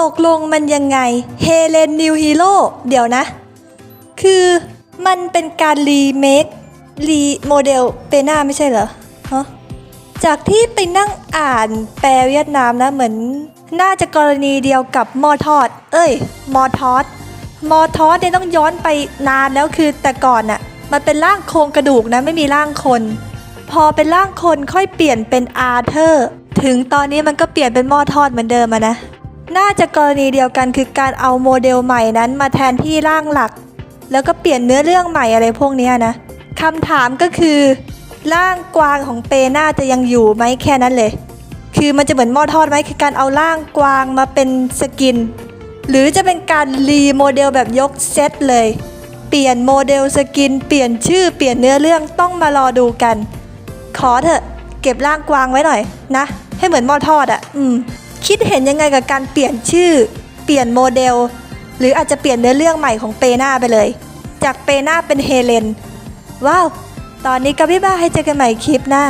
ตกลงมันยังไงเฮเลนนิวฮีโร่เดี๋ยวนะ คือมันเป็นการรีเมครีโมเดลเปน่าไม่ใช่เหรอฮะจากที่ไปนั่งอ่านแปลเวียดนามนะเหมือน น่าจะกรณีเดียวกับมอทอด เอ้ย มอทอสมอทอสเนี่ยต้องย้อนไปนานแล้วคือแต่ก่อนน่ะมันเป็นร่างโครงกระดูกนะไม่มีร่างคน พอเป็นร่างคนค่อยเปลี่ยนเป็นอาร์เธอร์ ถึงตอนนี้มันก็เปลี่ยนเป็นมอทอดเหมือนเดิมนะ น่าจะกรณีเดียวกันคือการเอาโมเดลใหม่นั้นมาแทนที่ร่างหลัก แล้วก็เปลี่ยนเนื้อเรื่องใหม่อะไรพวกนี้นะคำถามก็คือ ร่างกวางของเปน่าจะยังอยู่ไหมแค่นั้นเลย คือมันจะเหมือนหม้อทอดไหมคือการเอาร่างกวางมาเป็นสกิน หรือจะเป็นการรีโมเดลแบบยกเซตเลย เปลี่ยนโมเดลสกิน เปลี่ยนชื่อเปลี่ยนเนื้อเรื่องต้องมารอดูกัน ขอเถอะ เก็บร่างกวางไว้หน่อยนะ ให้เหมือนหม้อทอดอะ่ะ อืม คิดเห็นยังไงกับการเปลี่ยนชื่อ เปลี่ยนโมเดล หรืออาจจะเปลี่ยนเนื้อเรื่องใหม่ของเปนาไปเลย จากเปนาเป็นเฮเลน ว้าว ตอนนี้กับพี่บาให้เจอกันใหม่คลิปหน้า